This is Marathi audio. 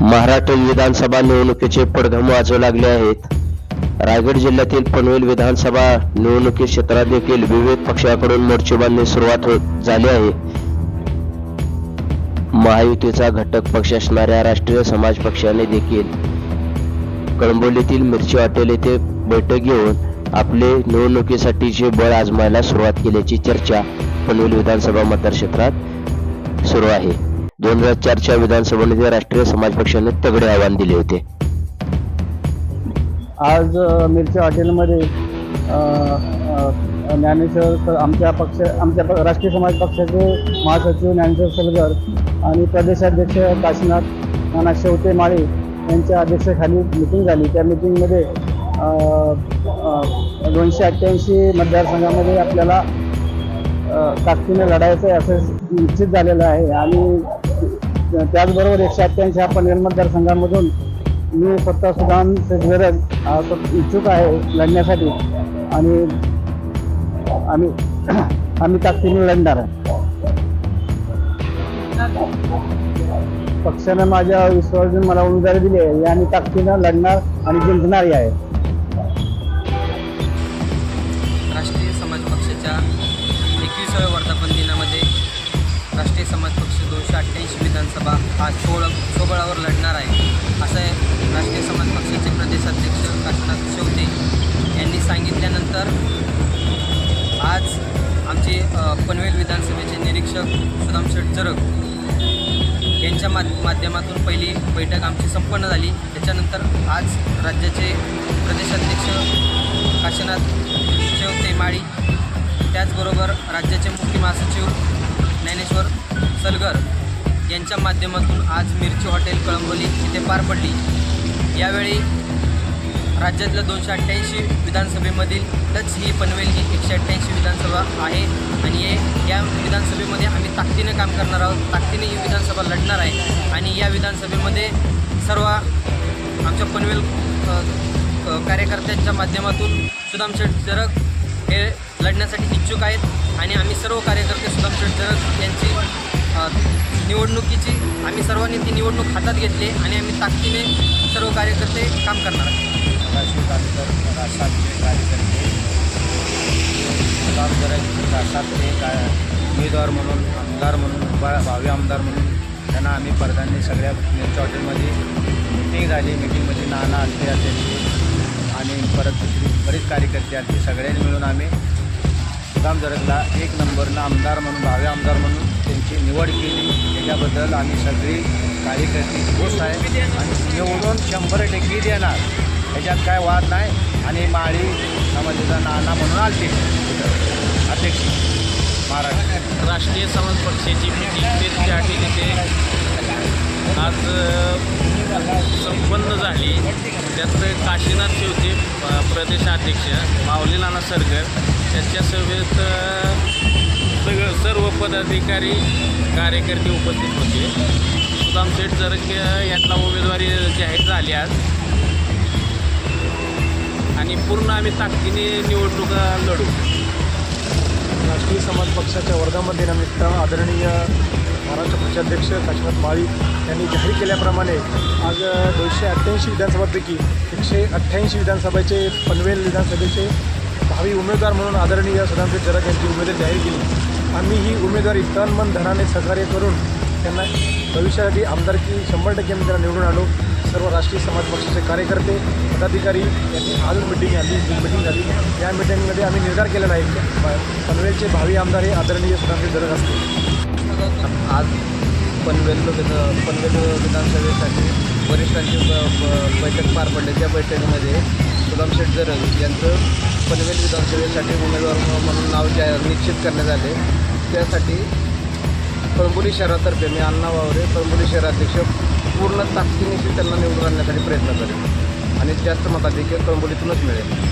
महाराष्ट्र विधानसभा निवडणुकीचे पडघम वाजू लागले आहेत. रायगड जिल्ह्यातील पनवेल विधानसभा निवडणुकी क्षेत्रात देखील विविध पक्षाकडून मोर्चेबांधणी सुरुवात होत झाली आहे. महायुतीचा घटक पक्ष असणाऱ्या राष्ट्रीय समाज पक्षाने देखील कळंबोलीतील मिरची हॉटेल येथे बैठक घेऊन आपले निवडणुकीसाठीचे बळ आजमायला सुरुवात केल्याची चर्चा पनवेल विधानसभा मतदारक्षेत्रात सुरू आहे. दोन हजार चारच्या विधानसभेमध्ये राष्ट्रीय समाज पक्षाने तगडे आव्हान दिले होते. आज मिरच्या हॉटेलमध्ये ज्ञानेश्वर आमच्या पक्ष आमच्या राष्ट्रीय समाज पक्षाचे महासचिव ज्ञानेश्वर सलगर आणि प्रदेशाध्यक्ष काशीनाथ नाना शेवते माळे यांच्या अध्यक्षाखाली मिटिंग झाली. त्या मिटिंगमध्ये दोनशे अठ्ठ्याऐंशी मतदारसंघामध्ये आपल्याला ताकदीने लढायचं आहे असं निश्चित झालेलं आहे. आणि त्याचबरोबर एकशे अठ्ठ्याऐंशी हा पनवेल मतदारसंघामधून मी स्वतः सुदान सेजवेरज इच्छुक आहे लढण्यासाठी. आणि आम्ही आम्ही ताकदीने लढणार आहे. पक्षानं माझ्या विश्वासून मला उमेदवारी दिली आहे. आणि ताकदीनं लढणार आणि जिंकणारही आहे. राष्ट्रीय समाज पक्षाच्या एकविसाव्या वर्धापन दिनामध्ये राष्ट्रीय समाज पक्ष दोनशे अठ्ठ्याऐंशी विधानसभा हा सोळ सोबळावर लढणार आहे. असं राष्ट्रीय समाज पक्षाचे प्रदेशाध्यक्ष काशीनाथ शेवते यांनी सांगितल्यानंतर आज आमचे पनवेल विधानसभेचे निरीक्षक सुदाम शेठ जरग यांच्या मा माध्यमातून पहिली बैठक आमची संपन्न झाली. त्याच्यानंतर आज राज्याचे प्रदेशाध्यक्ष काशीनाथ शेवते माळी त्याचबरोबर राज्याचे मुख्य महासचिव ज्ञानेश्वर सलगर यांच्या माध्यमातून आज मिरची हॉटेल कळंबोली येथे पार पडली. यावेळी राज्यातल्या दोनशे अठ्ठ्याऐंशी विधानसभेमधील टच ही पनवेल ही एकशे अठ्ठ्याऐंशी विधानसभा आहे आणि हे या विधानसभेमध्ये आम्ही ताकदीने काम करणार आहोत. ताकदीने ही विधानसभा लढणार आहे. आणि या विधानसभेमध्ये सर्व आमच्या पनवेल कार्यकर्त्यांच्या माध्यमातून सुदाम शेठ जरग हे लढण्यासाठी इच्छुक आहेत आणि आम्ही सर्व कार्यकर्ते सुदाम शेठ यांची निवडणुकीची आम्ही सर्वांनी ती निवडणूक हातात घेतली आणि आम्ही ताकदीने सर्व कार्यकर्ते काम करणार आहोत. कार्यकर्ते काय उमेदवार म्हणून आमदार म्हणून भावी आमदार म्हणून त्यांना आम्ही परदांनी सगळ्या मिरची हॉटेलमध्ये मिटिंग झाली. मिटिंगमध्ये नाना आले आणि परत दुसरी बरेच कार्यकर्ते आले सगळ्यांनी मिळून आम्ही सुदाम जरगला एक नंबरनं आमदार म्हणून भावे आमदार म्हणून त्यांची निवड केली. त्याच्याबद्दल आम्ही सगळी कार्यकर्ते खुश आहे. आणि निवडून शंभर टक्के देणार. ह्याच्यात काय वाद नाही. आणि माळी समाजाचा नाना म्हणून आलते. अध्यक्ष महाराष्ट्र. राष्ट्रीय समाज पक्षाची मीटिंग मिरची आज संपन्न झाली. त्यात काशीनाथ शिवते प्रदेशाध्यक्ष माऊली नाना सरगर त्यांच्या सभेत सगळं सर्व पदाधिकारी कार्यकर्ते उपस्थित होते. सुदाम शेठ जरग यांना उमेदवारी जाहीर झाली आज. आणि पूर्ण आम्ही ताकदीने निवडणुका लढू. राष्ट्रीय समाज पक्षाच्या वर्गामध्ये निमित्त आदरणीय महाराष्ट्र पक्षाध्यक्ष काशीनाथ माळी यांनी जाहीर केल्याप्रमाणे आज दोनशे अठ्ठ्याऐंशी विधानसभापैकी एकशे अठ्ठ्याऐंशी विधानसभेचे पनवेल विधानसभेचे भावी उमेदवार म्हणून आदरणीय सदामदेव जरग यांची उमेदवारी जाहीर केली. आम्ही ही उमेदवारी तन मन धनाने सहकार्य करून त्यांना भविष्यासाठी आमदारकी शंभर टक्के आम्ही त्यांना निवडून आलो. सर्व राष्ट्रीय समाज पक्षाचे कार्यकर्ते पदाधिकारी यांनी आज मिटिंग झाली मिटिंग झाली. या मिटिंगमध्ये आम्ही निर्धार केलेला आहे पनवेलचे भावी आमदार हे आदरणीय सुधामदेव जरग असतील. आज पनवेल विध- पनवेल विधानसभेसाठी वरिष्ठांची ब- बैठक पार पडली. त्या बैठकीमध्ये सुदाम शेठ यांचं पनवेल विधानसभेसाठी उमेदवार म्हणून नाव जाहीर निश्चित करण्यात आले त्यासाठी कळंबोली शहरातर्फे मी अण्णा वावरे कळंबोली शहराध्यक्ष पूर्ण ताकदीनिशी त्यांना निवडून आणण्यासाठी प्रयत्न करेन. आणि जास्त मताधिक्य कळंबोलीतूनच मिळेल.